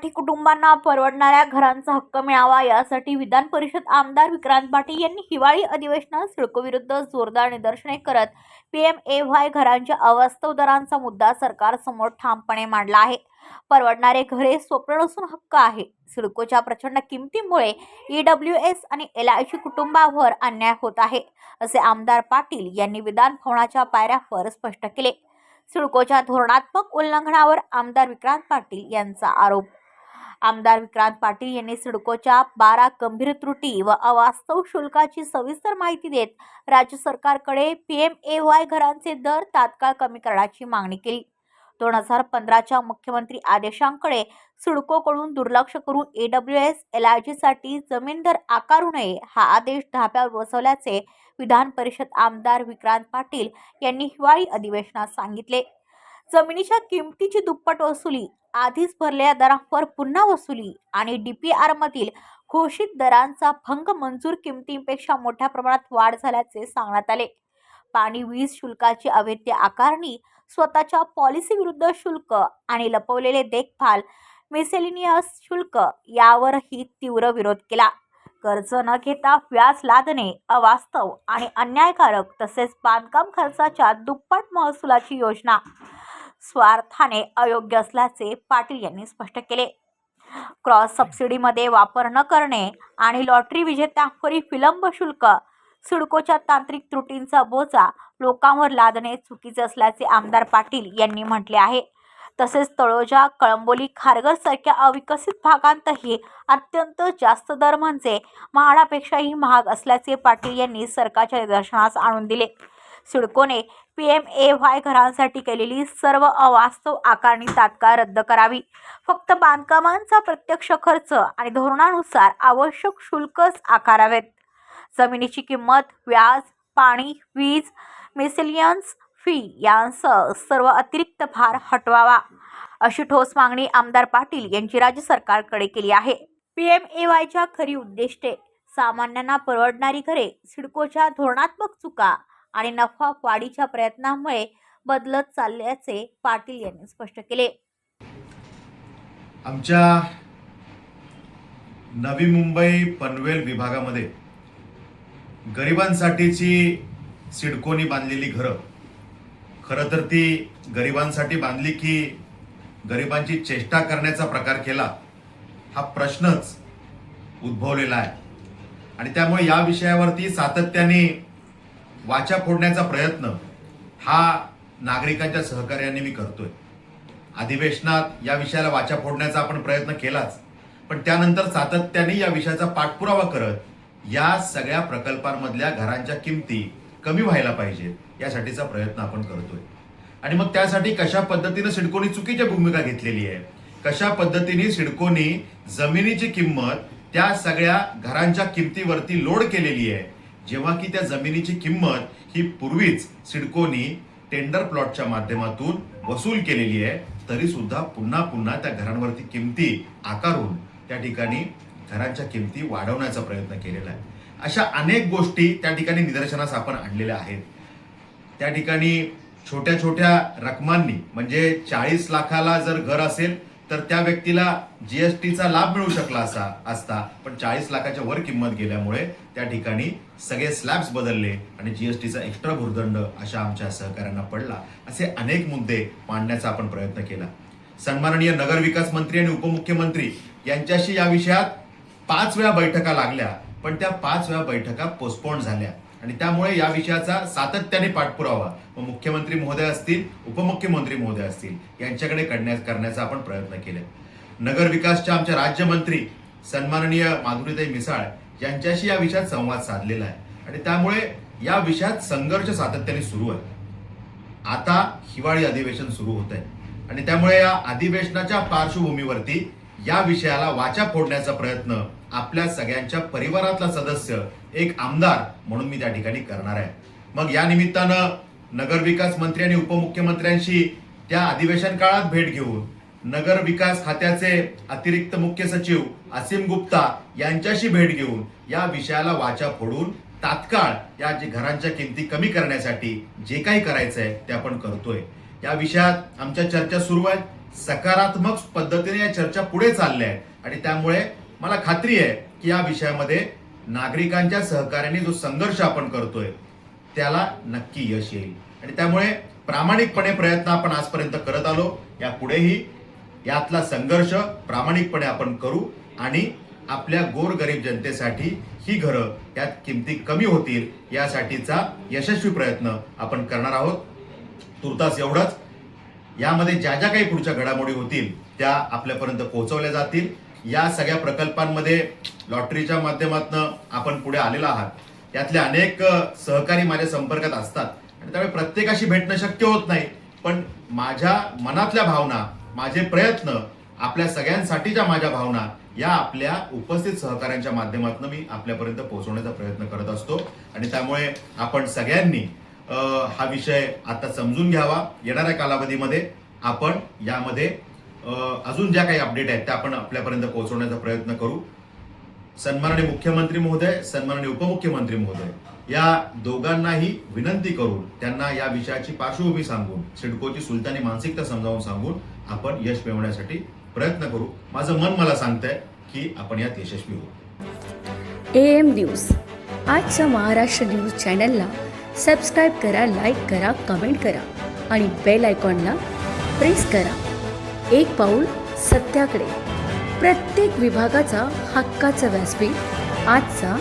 मराठी कुटुंबांना परवडणाऱ्या घरांचा हक्क मिळावा यासाठी विधान परिषद आमदार विक्रांत पाटील यांनी हिवाळी अधिवेशनात सिडकोविरुद्ध जोरदार निदर्शने करत पी एम ए व्हाय घरांच्या अवास्तव दरांचा मुद्दा सरकारसमोर ठामपणे मांडला आहे. परवडणारे घरे स्वप्न नसून हक्क आहे. सिडकोच्या प्रचंड किमतीमुळे ई डब्ल्यू एस आणि एल आय सी कुटुंबावर अन्याय होत आहे असे आमदार पाटील यांनी विधान भवनाच्या पायऱ्यावर स्पष्ट केले. सिडकोच्या धोरणात्मक उल्लंघनावर आमदार विक्रांत पाटील यांचा आरोप आमदार विक्रांत पाटील यांनी सिडकोच्या बारा गंभीर त्रुटी व अवास्तव शुल्काची सविस्तर माहिती देत राज्य सरकारकडे पी एम ए वाय घरांचे दर तात्काळ कमी करण्याची मागणी केली. दोन हजार पंधराच्या मुख्यमंत्री आदेशांकडे सिडकोकडून दुर्लक्ष करून A W S L I जीसाठी जमीन दर आकारू नये हा आदेश धाब्यावर बसवल्याचे विधान परिषद आमदार विक्रांत पाटील यांनी हिवाळी अधिवेशनात सांगितले. जमिनीच्या किमतीची दुप्पट वसुली आधीच भरलेल्या दरांवर पुन्हा वसुली आणि डी पी आरमधील घोषित दरांचा भंग मंजूर किमतींपेक्षा मोठ्या प्रमाणात वाढ झाल्याचे सांगण्यात आले. पाणी वीज शुल्काची अवैध आकारणी स्वतःच्या पॉलिसी विरुद्ध शुल्क आणि लपवलेले देखभाल मिसेलिनियस शुल्क यावरही तीव्र विरोध केला. कर्ज न घेता व्याज लादणे अवास्तव आणि अन्यायकारक तसेच बांधकाम खर्चाच्या दुप्पट महसुलाची योजना स्वार्थाने अयोग्य असल्याचे पाटील यांनी स्पष्ट केले. क्रॉस सबसिडीमध्ये वापर न करणे आणि लॉटरी विजेत्यांवरील विलंब शुल्क सिडकोच्या तांत्रिक त्रुटींचा बोजा लोकांवर लादणे चुकीचे असल्याचे आमदार पाटील यांनी म्हटले आहे. तसेच तळोजा कळंबोली खारघर सारख्या अविकसित भागांतही अत्यंत जास्त दर म्हणजे म्हाडापेक्षाही महाग असल्याचे पाटील यांनी सरकारच्या निदर्शनास आणून दिले. सिडकोने पी एम ए व्हाय घरांसाठी केलेली सर्व अवास्तव आकारणी तात्काळ रद्द करावी. फक्त बांधकामांचा प्रत्यक्ष खर्च आणि धोरणानुसार आवश्यक शुल्कच आकारावेत. जमिनीची किंमत व्याज पाणी वीज मिसेलियन्स फी यांसह सर्व अतिरिक्त भार हटवावा. अशी ठोस मागणी आमदार पाटील यांची राज्य सरकारकडे केली आहे. पी एम ए वायच्या खरी उद्दिष्टे सामान्यांना परवडणारी घरे सिडकोच्या धोरणात्मक चुका आणि नफा वाढीच्या प्रयत्नामुळे बदलत चालल्याचे पाटील यांनी स्पष्ट केले. आमच्या नवी मुंबई पनवेल विभागामध्ये गरिबांसाठीची सिडकोनी बांधलेली घरं खरं तर ती गरिबांसाठी बांधली की गरिबांची चेष्टा करण्याचा प्रकार केला हा प्रश्नच उद्भवलेला आहे. आणि त्यामुळे या विषयावरती सातत्याने वाचा फोडण्याचा प्रयत्न हा नागरिकांच्या सहकार्याने मी करतोय. अधिवेशनात या विषयाला वाचा फोडण्याचा आपण प्रयत्न केलाच पण त्यानंतर सातत्याने या विषयाचा पाठपुरावा करत या सगळ्या प्रकल्पांमधल्या घरांच्या किमती कमी व्हायला पाहिजेत यासाठीचा प्रयत्न आपण करतोय. आणि मग त्यासाठी कशा पद्धतीनं सिडकोनी चुकीची भूमिका घेतलेली आहे? कशा पद्धतीने सिडकोनी जमिनीची किंमत त्या सगळ्या घरांच्या किमतीवरती लोड केलेली आहे? जेव्हा की त्या जमिनीची किंमत ही पूर्वीच सिडकोनी टेंडर प्लॉटच्या माध्यमातून वसूल केलेली आहे तरी सुद्धा पुन्हा पुन्हा त्या घरांवरती किमती आकारून त्या ठिकाणी घरांच्या किमती वाढवण्याचा प्रयत्न केलेला आहे. अशा अनेक गोष्टी त्या ठिकाणी निदर्शनास आपण आणलेल्या आहेत. त्या ठिकाणी छोट्या छोट्या रकमांनी म्हणजे चाळीस लाखाला जर घर असेल तर त्या व्यक्तीला जीएसटीचा लाभ मिळू शकला असा असता. पण चाळीस लाखाच्या वर किंमत गेल्यामुळे त्या ठिकाणी सगळे स्लॅब्स बदलले आणि जीएसटीचा एक्स्ट्रा भूर्दंड अशा आमच्या सहकाऱ्यांना पडला. असे अनेक मुद्दे मांडण्याचा आपण प्रयत्न केला. सन्माननीय नगरविकास मंत्री आणि उपमुख्यमंत्री यांच्याशी या विषयात पाच वेळा बैठका लागल्या पण त्या पाच वेळा बैठका पोस्टपोन झाल्या. आणि त्यामुळे या विषयाचा सातत्याने पाठपुरावा मग मुख्यमंत्री महोदय असतील उपमुख्यमंत्री महोदय असतील यांच्याकडे करण्यात करण्याचा आपण प्रयत्न केला. नगर विकासच्या आमच्या राज्यमंत्री सन्माननीय माधुरीताई मिसाळ यांच्याशी या विषयात संवाद साधलेला आहे. आणि त्यामुळे या विषयात संघर्ष सातत्याने सुरू आहे. आता हिवाळी अधिवेशन सुरू होत आहे. आणि त्यामुळे या अधिवेशनाच्या पार्श्वभूमीवरती या विषयाला वाचा फोडण्याचा प्रयत्न आपल्या सगळ्यांच्या परिवारातला सदस्य एक आमदार म्हणून मी त्या ठिकाणी करणार आहे. मग या निमित्तानं नगरविकास मंत्री आणि उपमुख्यमंत्र्यांशी त्या अधिवेशन काळात भेट घेऊन नगर विकास खात्याचे अतिरिक्त मुख्य सचिव असीम गुप्ता यांच्याशी भेट घेऊन या विषयाला वाचा फोडून तात्काळ या जे घरांच्या किमती कमी करण्यासाठी जे काही करायचं आहे ते आपण करतोय. या विषयात आमच्या चर्चा सुरू आहेत. सकारात्मक पद्धतीने या चर्चा पुढे चालल्या आहेत. आणि त्यामुळे मला खात्री आहे की या विषयामध्ये नागरिकांच्या सहकार्याने जो संघर्ष आपण करतोय त्याला नक्की यश येईल. आणि त्यामुळे प्रामाणिकपणे प्रयत्न आपण आजपर्यंत करत आलो. या पुढेही यातला संघर्ष प्रामाणिकपणे आपण करू आणि आपल्या गोरगरीब जनतेसाठी ही घरं यात किमती कमी होतील यासाठीचा यशस्वी प्रयत्न आपण करणार आहोत. तुर्तास एवढंच. यामध्ये ज्या ज्या काही पुढच्या घडामोडी होतील त्या आपल्यापर्यंत पोहोचवल्या जातील. या सगळ्या प्रकल्पांमध्ये लॉटरीच्या माध्यमातून आपण पुढे आलेला आहात. यातले अनेक सहकारी माझ्या संपर्कात असतात. आणि त्यामुळे प्रत्येकाशी भेटणं शक्य होत नाही. पण माझ्या मनातल्या भावना माझे प्रयत्न आपल्या सगळ्यांसाठीच्या माझ्या भावना या आपल्या उपस्थित सहकाऱ्यांच्या माध्यमातून मी आपल्यापर्यंत पोहोचवण्याचा प्रयत्न करत असतो. आणि त्यामुळे आपण सगळ्यांनी हा विषय आता समजून घ्यावा. येणाऱ्या कालावधीमध्ये आपण यामध्ये अजून ज्या काही अपडेट आहेत त्या आपण आपल्यापर्यंत पोहोचवण्याचा प्रयत्न करू. सन्माननीय मुख्यमंत्री महोदय सन्माननीय उपमुख्यमंत्री महोदय या दोघांनाही विनंती करून त्यांना या विषयाची पार्श्वभूमी सांगून सिडकोची सुलतानी मानसिकता समजावून सांगून आपण यश मिळवण्यासाठी प्रयत्न करू. माझं मन मला सांगतंय की आपण यात यशस्वी होऊ. A M news. आजच्या महाराष्ट्र न्यूज चॅनलला सबस्क्राईब करा लाईक करा कमेंट करा आणि बेल आयकॉनला प्रेस करा. एक पाऊल सत्याकडे. प्रत्येक विभागाचा हक्काचा व्यासपीठ आजचा